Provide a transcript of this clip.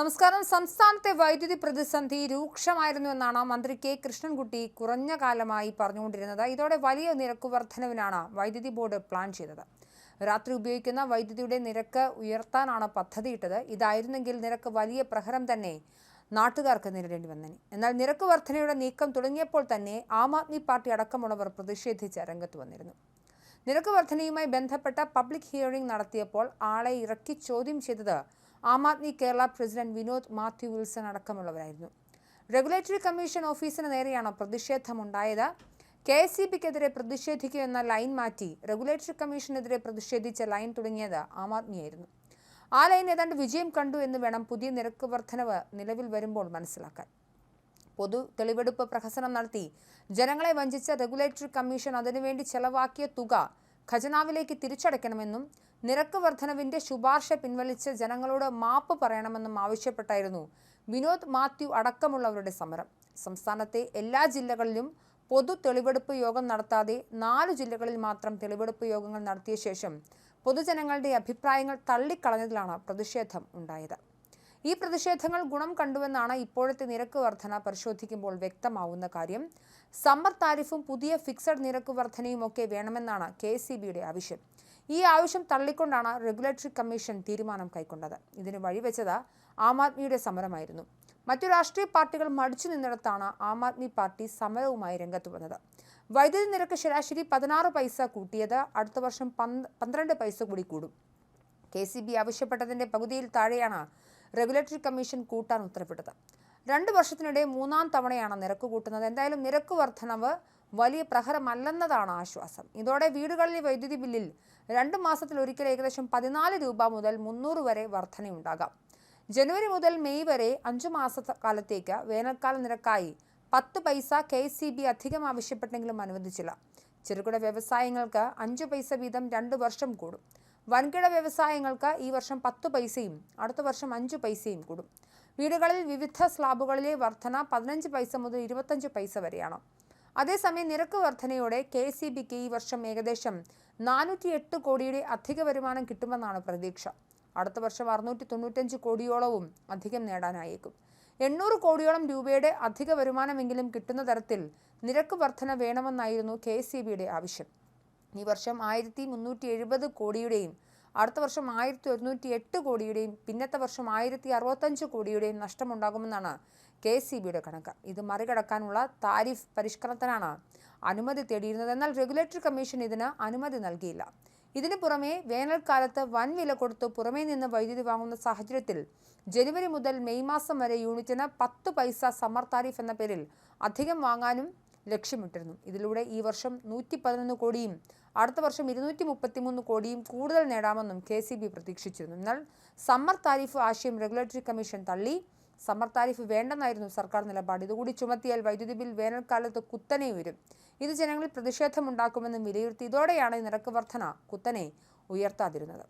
നമസ്കാരം. സംസ്ഥാനത്തെ വൈദ്യുതി പ്രതിസന്ധി രൂക്ഷമായിരുന്നു എന്നാണ് മന്ത്രി കെ. കൃഷ്ണൻകുട്ടി കുറഞ്ഞ കാലമായി പറഞ്ഞുകൊണ്ടിരുന്നത്. ഇതോടെ വലിയ നിരക്ക് വർധനവിനാണ് വൈദ്യുതി ബോർഡ് പ്ലാൻ ചെയ്തത്. രാത്രി ഉപയോഗിക്കുന്ന വൈദ്യുതിയുടെ നിരക്ക് ഉയർത്താനാണ് പദ്ധതിയിട്ടത്. ഇതായിരുന്നെങ്കിൽ നിരക്ക് വലിയ പ്രഹരം തന്നെ നാട്ടുകാർക്ക് നേരിടേണ്ടി വന്നേനെ. എന്നാൽ നിരക്ക് വർധനയുടെ നീക്കം തുടങ്ങിയപ്പോൾ തന്നെ ആം ആദ്മി പാർട്ടി അടക്കമുള്ളവർ പ്രതിഷേധിച്ച് രംഗത്ത് വന്നിരുന്നു. നിരക്ക് വർധനയുമായി ബന്ധപ്പെട്ട പബ്ലിക് ഹിയറിംഗ് നടത്തിയപ്പോൾ ആളെ ഇറക്കി ചോദ്യം ചെയ്തത് ആം ആദ്മി കേരള പ്രസിഡന്റ് വിനോദ് മാത്യു വിൽസൺ അടക്കമുള്ളവരായിരുന്നു. റെഗുലേറ്ററി കമ്മീഷൻ ഓഫീസിന് നേരെയാണോ പ്രതിഷേധമുണ്ടായത്? കെ എസ് സി ബിക്കെതിരെ പ്രതിഷേധിക്കുക എന്ന ലൈൻ മാറ്റി റെഗുലേറ്ററി കമ്മീഷനെതിരെ പ്രതിഷേധിച്ച ലൈൻ തുടങ്ങിയത് ആം ആദ്മിയായിരുന്നു. ആ ലൈൻ ഏതാണ്ട് വിജയം കണ്ടു എന്ന് വേണം പുതിയ നിരക്ക് വർധനവ് നിലവിൽ വരുമ്പോൾ മനസ്സിലാക്കാൻ. പൊതു തെളിവെടുപ്പ് പ്രഹസനം നടത്തി ജനങ്ങളെ വഞ്ചിച്ച റെഗുലേറ്ററി കമ്മീഷൻ അതിനുവേണ്ടി ചെലവാക്കിയ തുക ഖജനാവിലേക്ക് തിരിച്ചടയ്ക്കണമെന്നും നിരക്ക് വർധനവിന്റെ ശുപാർശ പിൻവലിച്ച് ജനങ്ങളോട് മാപ്പ് പറയണമെന്നും ആവശ്യപ്പെട്ടായിരുന്നു വിനോദ് മാത്യു അടക്കമുള്ളവരുടെ സമരം. സംസ്ഥാനത്തെ എല്ലാ ജില്ലകളിലും പൊതു തെളിവെടുപ്പ് യോഗം നടത്താതെ നാല് ജില്ലകളിൽ മാത്രം തെളിവെടുപ്പ് യോഗങ്ങൾ നടത്തിയ ശേഷം പൊതുജനങ്ങളുടെ അഭിപ്രായങ്ങൾ തള്ളിക്കളഞ്ഞതിലാണ് പ്രതിഷേധം ഉണ്ടായത്. ഈ പ്രതിഷേധങ്ങൾ ഗുണം കണ്ടുവെന്നാണ് ഇപ്പോഴത്തെ നിരക്ക് വർധന പരിശോധിക്കുമ്പോൾ വ്യക്തമാവുന്ന കാര്യം. സമ്മർ താരിഫും പുതിയ ഫിക്സഡ് നിരക്ക് വർധനയും ഒക്കെ വേണമെന്നാണ് കെ ആവശ്യം. ഈ ആവശ്യം തള്ളിക്കൊണ്ടാണ് റെഗുലേറ്ററി കമ്മീഷൻ തീരുമാനം കൈക്കൊണ്ടത്. ഇതിന് വഴിവെച്ചത് ആം ആദ്മിയുടെ സമരമായിരുന്നു. മറ്റു രാഷ്ട്രീയ പാർട്ടികൾ മടിച്ചു നിന്നിടത്താണ് ആം ആദ്മി പാർട്ടി സമരവുമായി രംഗത്ത് വന്നത്. വൈദ്യുതി നിരക്ക് ശരാശരി പതിനാറ് പൈസ കൂട്ടിയത് അടുത്ത വർഷം പന്ത് പന്ത്രണ്ട് പൈസ കൂടി കൂടും. കെ സി ബി ആവശ്യപ്പെട്ടതിന്റെ പകുതിയിൽ താഴെയാണ് റെഗുലേറ്ററി കമ്മീഷൻ കൂട്ടാൻ ഉത്തരവിട്ടത്. രണ്ട് വർഷത്തിനിടെ മൂന്നാം തവണയാണ് നിരക്ക് കൂട്ടുന്നത്. എന്തായാലും നിരക്ക് വർധനവ് വലിയ പ്രഹരമല്ലെന്നതാണ് ആശ്വാസം. ഇതോടെ വീടുകളിലെ വൈദ്യുതി ബില്ലിൽ രണ്ട് മാസത്തിൽ ഒരിക്കൽ ഏകദേശം പതിനാല് രൂപ മുതൽ മുന്നൂറ് വരെ വർധനയുണ്ടാകാം. ജനുവരി മുതൽ മെയ് വരെ അഞ്ചു മാസ കാലത്തേക്ക് വേനൽക്കാല നിരക്കായി പത്ത് പൈസ കെ സി ബി അധികം ആവശ്യപ്പെട്ടെങ്കിലും അനുവദിച്ചില്ല. ചെറുകിട വ്യവസായങ്ങൾക്ക് അഞ്ച് പൈസ വീതം രണ്ട് വർഷം കൂടും. വൻകിട വ്യവസായങ്ങൾക്ക് ഈ വർഷം പത്ത് പൈസയും അടുത്ത വർഷം അഞ്ച് പൈസയും കൂടും. വീടുകളിൽ വിവിധ സ്ലാബുകളിലെ വർധന പതിനഞ്ച് പൈസ മുതൽ ഇരുപത്തഞ്ച് പൈസ വരെയാണ്. അതേസമയം നിരക്ക് വർധനയോടെ കെ സി ബിക്ക് ഈ വർഷം ഏകദേശം നാനൂറ്റി എട്ട് കോടിയുടെ അധിക വരുമാനം കിട്ടുമെന്നാണ് പ്രതീക്ഷ. അടുത്ത വർഷം അറുന്നൂറ്റി തൊണ്ണൂറ്റഞ്ച് കോടിയോളവും അധികം നേടാനായേക്കും. എണ്ണൂറ് കോടിയോളം രൂപയുടെ അധിക വരുമാനമെങ്കിലും കിട്ടുന്ന തരത്തിൽ നിരക്ക് വർധന വേണമെന്നായിരുന്നു കെ ആവശ്യം. ഈ വർഷം ആയിരത്തി മുന്നൂറ്റി എഴുപത് കോടിയുടെയും അടുത്ത വർഷം ആയിരത്തി ഒരുന്നൂറ്റി എട്ട് കോടിയുടെയും പിന്നത്തെ വർഷം ആയിരത്തി അറുപത്തഞ്ച് കോടിയുടെയും നഷ്ടമുണ്ടാകുമെന്നാണ് കെ സി ബിയുടെ കണക്ക്. ഇത് മറികടക്കാനുള്ള താരിഫ് പരിഷ്കരണത്തിനാണ് അനുമതി തേടിയിരുന്നത്. എന്നാൽ റെഗുലേറ്ററി കമ്മീഷൻ ഇതിന് അനുമതി നൽകിയില്ല. ഇതിനു പുറമെ വേനൽക്കാലത്ത് വൻ വില കൊടുത്ത് പുറമേ നിന്ന് വൈദ്യുതി വാങ്ങുന്ന സാഹചര്യത്തിൽ ജനുവരി മുതൽ മെയ് മാസം വരെ യൂണിറ്റിന് പത്ത് പൈസ സമ്മർ താരിഫ് എന്ന പേരിൽ അധികം വാങ്ങാനും ലക്ഷ്യമിട്ടിരുന്നു. ഇതിലൂടെ ഈ വർഷം നൂറ്റി പതിനൊന്ന് കോടിയും അടുത്ത വർഷം ഇരുന്നൂറ്റി മുപ്പത്തിമൂന്ന് കോടിയും കൂടുതൽ നേടാമെന്നും കെ സി ബി പ്രതീക്ഷിച്ചിരുന്നു. എന്നാൽ സമ്മർ താരിഫ് ആശയം റെഗുലേറ്ററി കമ്മീഷൻ തള്ളി. സമ്മർ താരിഫ് വേണ്ടെന്നായിരുന്നു സർക്കാർ നിലപാട്. ഇതുകൂടി ചുമത്തിയാൽ വൈദ്യുതി ബിൽ വേനൽക്കാലത്ത് കുത്തനെ വരും ഇത് ജനങ്ങളിൽ പ്രതിഷേധമുണ്ടാക്കുമെന്നും വിലയിരുത്തി. ഇതോടെയാണ് നിരക്ക് വർധന കുത്തനെ ഉയർത്താതിരുന്നത്.